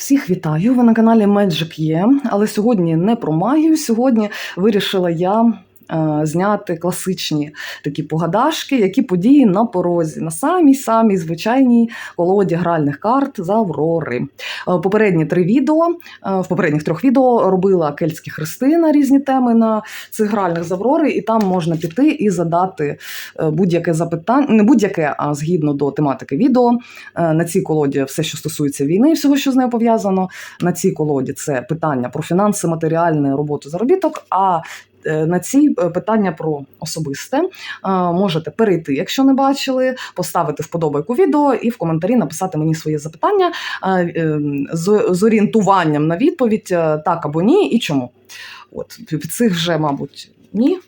Всіх вітаю! Ви на каналі Magic є, але сьогодні не про магію. Сьогодні вирішила я зняти класичні такі погадашки, які події на порозі, на самій самій звичайній колоді гральних карт з Аврори. Е, Попередні три відео, е, в попередніх трьох відео робила кельтські хрести на різні теми на цих гральних з Аврори, і там можна піти і задати е, будь-яке запитання, не будь-яке, а згідно до тематики відео. Е, На цій колоді все, що стосується війни, і всього, що з нею пов'язано. На цій колоді це питання про фінанси, матеріальне роботу, заробіток. А е, на цій е, питання про особисте Е, можете перейти, якщо не бачили, поставити вподобайку відео і в коментарі написати мені своє запитання е, е, з, орієнтуванням на відповідь е, так або ні, і чому. От від цих вже, мабуть, ні.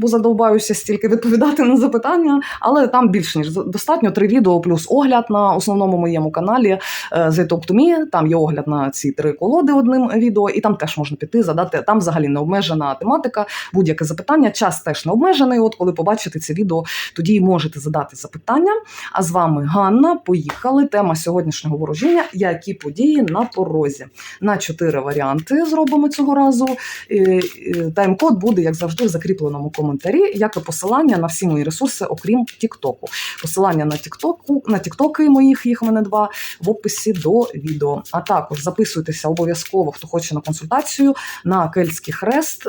Бо задовбаюся стільки відповідати на запитання, але там більш ніж достатньо три відео плюс огляд на основному моєму каналі е, The Talk to Me. Там є огляд на ці три колоди одним відео, і там теж можна піти задати. Там взагалі не обмежена тематика, будь-яке запитання. Час теж не обмежений. От коли побачите це відео, тоді можете задати запитання. А з вами Ганна. Поїхали. Тема сьогоднішнього ворожіння: які події на порозі. На чотири варіанти зробимо цього разу. Е, е, Тайм-код буде, як завжди, в закріпленому коментарі, як і посилання на всі мої ресурси, окрім Тіктоку. Посилання на Тіктоку, на Тіктоки моїх, їх в мене два, в описі до відео. А також записуйтеся обов'язково, хто хоче на консультацію на Кельтський хрест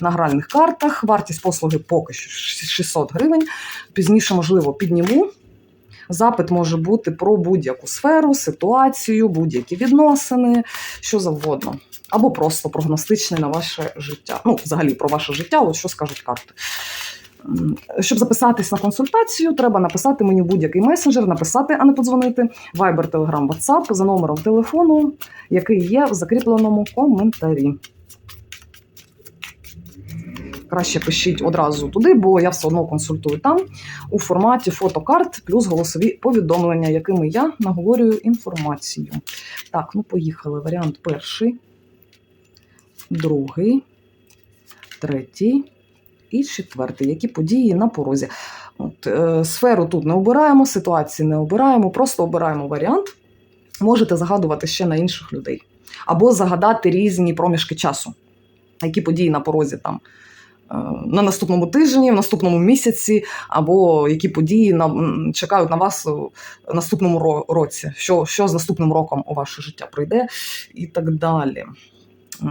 на гральних картах. Вартість послуги поки що 600 гривень. Пізніше, можливо, підніму. Запит може бути про будь-яку сферу, ситуацію, будь-які відносини, що завгодно. Або просто прогностичний на ваше життя. Ну, взагалі про ваше життя, от що скажуть карти. Щоб записатись на консультацію, треба написати мені будь-який месенджер, написати, а не подзвонити. Viber, Telegram, WhatsApp за номером телефону, який є в закріпленому коментарі. Краще пишіть одразу туди, бо я все одно консультую там у форматі фотокарт плюс голосові повідомлення, якими я наговорюю інформацію. Так, ну поїхали. Варіант перший, другий, третій і четвертий. Які події на порозі? От, е, сферу тут не обираємо, ситуації не обираємо, просто обираємо варіант. Можете загадувати ще на інших людей. Або загадати різні проміжки часу. Які події на порозі там на наступному тижні, в наступному місяці, або які події на, чекають на вас в наступному році, що, що з наступним роком у ваше життя прийде, і так далі. Е,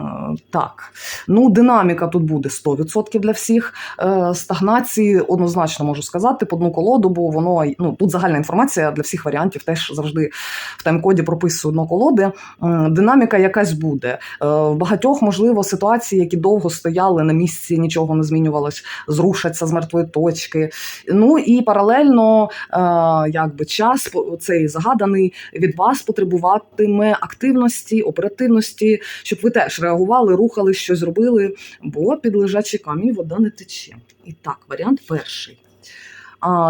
Так, ну динаміка тут буде 100% для всіх. Е, Стагнації однозначно можу сказати по одну колоду, бо воно ну тут загальна інформація для всіх варіантів. Теж завжди в тайм-коді прописую одно колоди. Динаміка якась буде. Е, В багатьох, можливо, ситуації, які довго стояли на місці, нічого не змінювалось, зрушаться з мертвої точки. Ну і паралельно, е, якби час цей загаданий від вас потребуватиме активності, оперативності, щоб ви теж реагували, рухали, щось зробили, бо під лежачий камінь вода не тече. І так, варіант перший.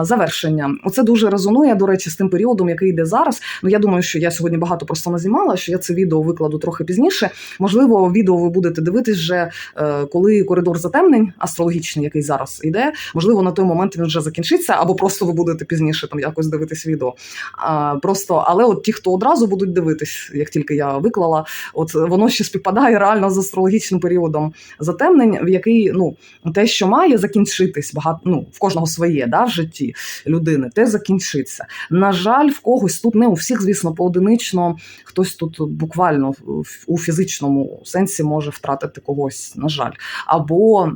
Завершення. Оце дуже резонує, до речі, з тим періодом, який йде зараз. Ну я думаю, що я сьогодні багато просто назнімала, що я це відео викладу трохи пізніше. Можливо, відео ви будете дивитись вже е, коли коридор затемнень астрологічний, який зараз йде. Можливо, на той момент він вже закінчиться, або просто ви будете пізніше там якось дивитись відео. Просто, але от ті, хто одразу будуть дивитись, як тільки я виклала, от воно ще співпадає реально з астрологічним періодом затемнень, в який ну те, що має закінчитись, багато ну в кожного своє да, в житті людини, те закінчиться. На жаль, в когось тут не у всіх, звісно, поодинично хтось тут буквально у фізичному сенсі може втратити когось. На жаль, або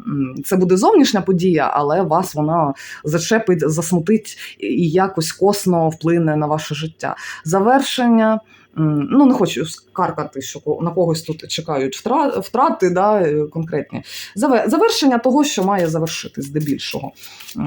це буде зовнішня подія, але вас вона зачепить, засмутить і якось косно вплине на ваше життя. Завершення. Ну, не хочу скаркати, що на когось тут чекають втра- втрати, да, е, конкретні. Завершення того, що має завершити здебільшого.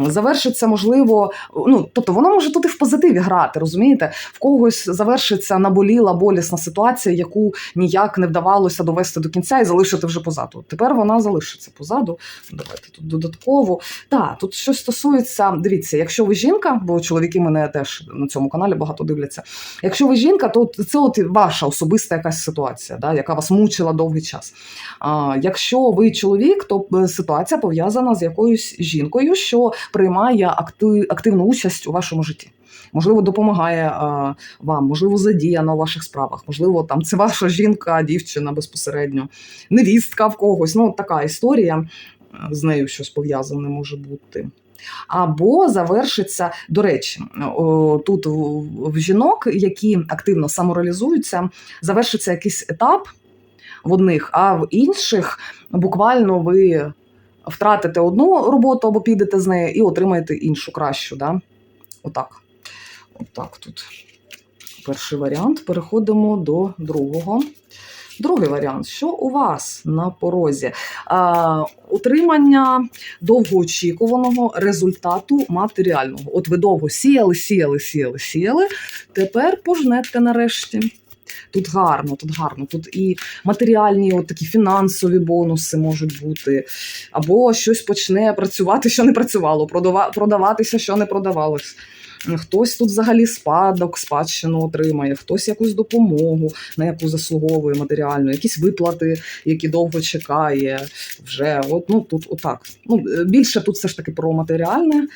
Завершиться, можливо, ну, тобто воно може тут і в позитиві грати, розумієте? В когось завершиться наболіла болісна ситуація, яку ніяк не вдавалося довести до кінця і залишити вже позаду. Тепер вона залишиться позаду. Давайте тут додатково. Так, тут щось стосується, дивіться, якщо ви жінка, бо чоловіки мене теж на цьому каналі багато дивляться. Якщо ви жінка, то це от ваша особиста якась ситуація, да, яка вас мучила довгий час. А, якщо ви чоловік, то е, ситуація пов'язана з якоюсь жінкою, що приймає актив, активну участь у вашому житті. можливо, допомагає а, вам, можливо, задіяна у ваших справах, можливо, там це ваша жінка, дівчина безпосередньо, невістка в когось. Ну, така історія е, з нею щось пов'язане може бути. Або завершиться, до речі, тут в жінок, які активно самореалізуються, завершиться якийсь етап в одних, а в інших буквально ви втратите одну роботу або підете з неї і отримаєте іншу кращу. Да? Отак. Отак тут перший варіант. Переходимо до другого. Другий варіант, що у вас на порозі? А, утримання довгоочікуваного результату матеріального. От ви довго сіяли, сіяли, сіяли, сіяли. Тепер пожнете нарешті. Тут гарно, тут гарно. Тут і матеріальні, от такі фінансові бонуси можуть бути, або щось почне працювати, що не працювало, продаватися, що не продавалось. Хтось тут взагалі спадок, спадщину отримає, хтось якусь допомогу, на яку заслуговує матеріальну, якісь виплати, які довго чекає. Вже от ну тут отак. Ну більше тут все ж таки про матеріальне.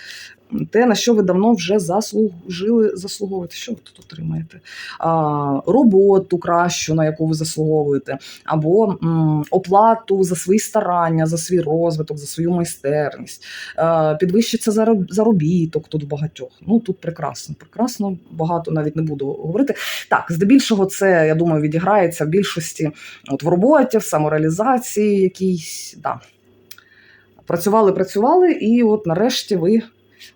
Те, на що ви давно вже заслужили, заслуговуєте. Що ви тут отримаєте? А, роботу кращу, на яку ви заслуговуєте, або м, оплату за свої старання, за свій розвиток, за свою майстерність. А, підвищиться заробіток тут багатьох. Ну тут прекрасно, прекрасно, багато навіть не буду говорити. Так, здебільшого, це я думаю, відіграється в більшості от в роботі, в самореалізації якійсь. Да. Працювали, працювали, і от нарешті ви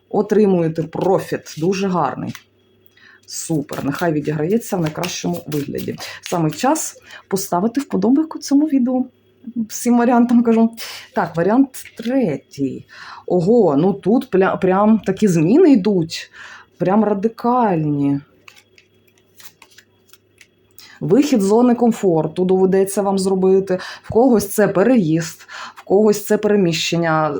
отримуєте профіт. Дуже гарний. Супер, нехай відіграється в найкращому вигляді. Саме час поставити вподобайку цьому відео. Всім варіантам кажу. Так, варіант третій. Ого, ну тут прям такі зміни йдуть, прям радикальні. Вихід з зони комфорту доведеться вам зробити. В когось це переїзд, в когось це переміщення.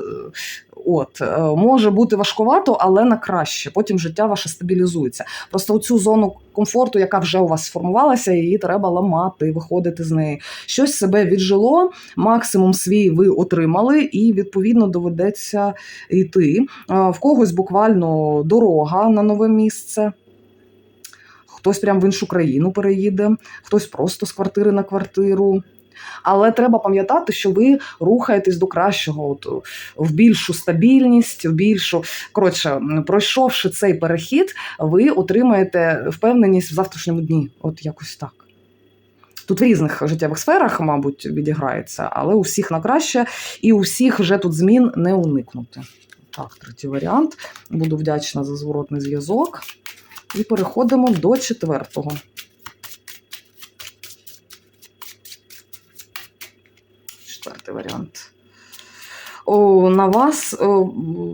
От, е, може бути важкувато, але на краще. Потім життя ваше стабілізується. Просто цю зону комфорту, яка вже у вас сформувалася, її треба ламати, виходити з неї. Щось себе віджило, максимум свій ви отримали, і відповідно доведеться йти. Е, В когось буквально дорога на нове місце. Хтось прямо в іншу країну переїде, хтось просто з квартири на квартиру. Але треба пам'ятати, що ви рухаєтесь до кращого, от, в більшу стабільність, в більшу. Коротше, пройшовши цей перехід, ви отримаєте впевненість в завтрашньому дні. От якось так. Тут в різних життєвих сферах, мабуть, відіграється, але у всіх на краще, і у всіх вже тут змін не уникнути. Так, третій варіант. Буду вдячна за зворотний зв'язок. І переходимо до четвертого. Четвертий варіант. О, на вас,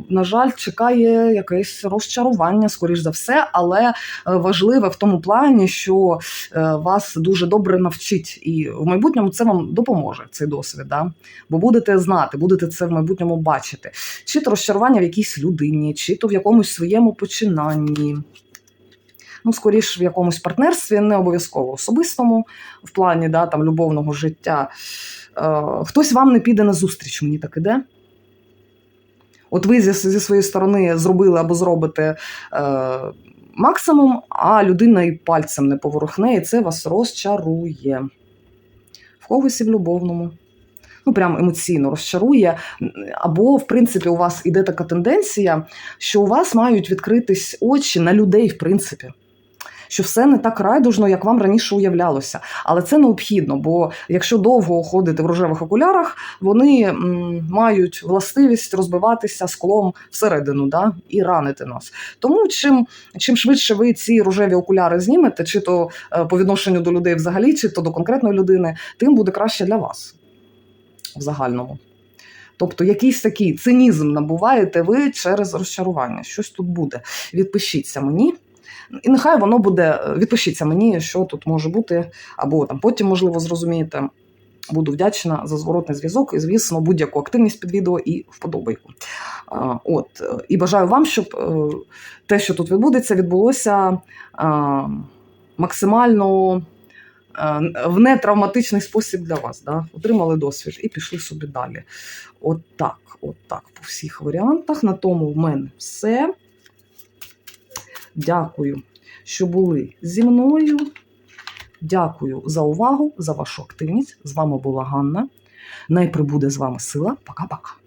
на жаль, чекає якесь розчарування, скоріш за все, але е, важливе в тому плані, що е, вас дуже добре навчить, і в майбутньому це вам допоможе цей досвід. Да? Бо будете знати, будете це в майбутньому бачити. Чи то розчарування в якійсь людині, чи то в якомусь своєму починанні. Ну, скоріш в якомусь партнерстві, не обов'язково особистому, в плані да, там, любовного життя. Е, хтось вам не піде на зустріч, мені так іде. От ви зі, зі своєї сторони зробили або зробите е, максимум, а людина і пальцем не поворухне, і це вас розчарує. В когось і в любовному. Ну, прям емоційно розчарує. Або, в принципі, у вас іде така тенденція, що у вас мають відкритись очі на людей, в принципі. Що все не так райдужно, як вам раніше уявлялося. Але це необхідно, бо якщо довго ходити в рожевих окулярах, вони мають властивість розбиватися склом всередину да, і ранити нас. Тому чим, чим швидше ви ці рожеві окуляри знімете, чи то е, по відношенню до людей взагалі, чи то до конкретної людини, тим буде краще для вас в загальному. Тобто якийсь такий цинізм набуваєте ви через розчарування. Щось тут буде. Відпишіться мені. І нехай воно буде, відпишіться мені, що тут може бути, або там потім, можливо, зрозумієте. Буду вдячна за зворотний зв'язок і, звісно, будь-яку активність під відео і вподобайку. От, е, і бажаю вам, щоб е, те, що тут відбудеться, відбулося максимально е, в нетравматичний спосіб для вас. Да? Отримали досвід і пішли собі далі. От так, от так, по всіх варіантах. На тому в мене все. Дякую, що були зі мною. Дякую за увагу, за вашу активність. З вами була Ганна. Най прибуде з вами сила. Пока-пока.